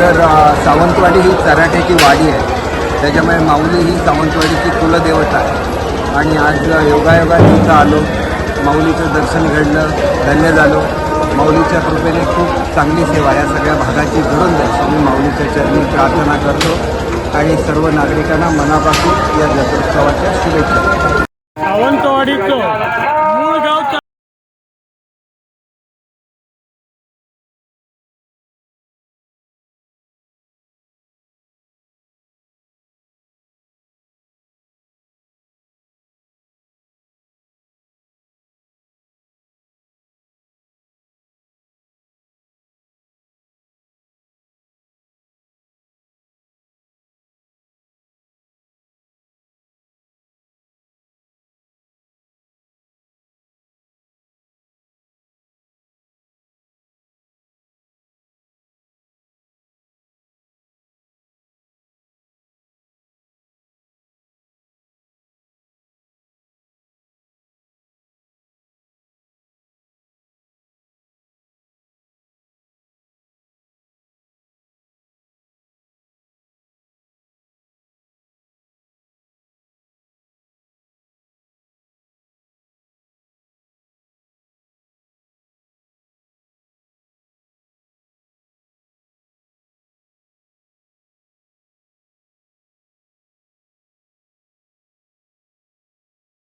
तर सावंतवाडी ही चराट्याची वाडी आहे. त्याच्यामुळे माऊली ही सावंतवाडीची कुलदेवता आहे. आणि आज योगायोगाने इथं आलो माऊलीचं दर्शन घडलं धन्य झालो. माऊलीच्या कृपेने खूप चांगली सेवा या सगळ्या भागाची घडून जाईल. मी माऊलीच्या चरणी प्रार्थना करतो आणि सर्व नागरिकांना मनापासून या जत्रोत्सवाच्या शुभेच्छा सावंतवाडीचं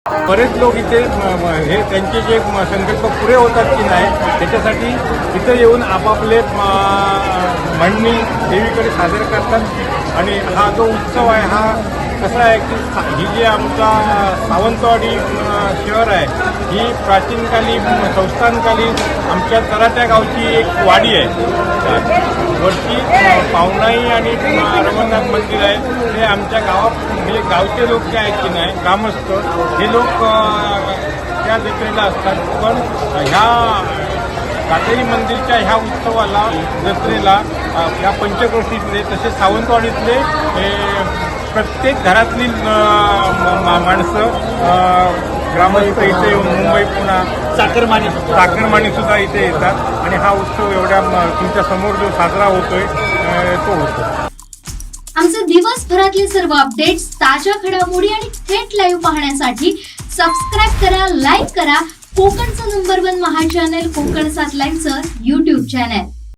बरेच लोक इथे हे त्यांचे जे संकल्प पुरे होतात की नाही त्याच्यासाठी इथं येऊन आपापले म्हणणी देवीकडे सादर करतात. आणि हा जो उत्सव आहे हा कसं आहे की ही जी आमचा सावंतवाडी शहर आहे ही प्राचीनकाली संस्थानकालीन आमच्या तराट्या गावची एक वाडी आहे. वरती पावनाई आणि रमणनाथ मंदिर आहे. ते आमच्या गावात म्हणजे गावचे लोक जे आहेत की नाही ग्रामस्थ हे लोक त्या जत्रेला असतात. पण ह्या काटेरी मंदिरच्या ह्या उत्सवाला जत्रेला ह्या पंचक्रोशीतले तसेच सावंतवाडीतले हे प्रत्येक घरातली माणसं ग्रामस्थ इथे मुंबई पुणा चाकरमानी चाकरमानी सुद्धा इथे येतात. आणि हा उत्सव एवढ्या तुमच्यासमोर जो साजरा होतोय तो होतो. आमचे दिवसभरातले सर्व अपडेट्स ताज्या घडामोडी आणि थेट लाईव्ह पाहण्यासाठी सबस्क्राईब करा लाईक करा. कोकणचं नंबर वन महा चॅनल कोकण सात लाईव्हचं युट्यूब चॅनल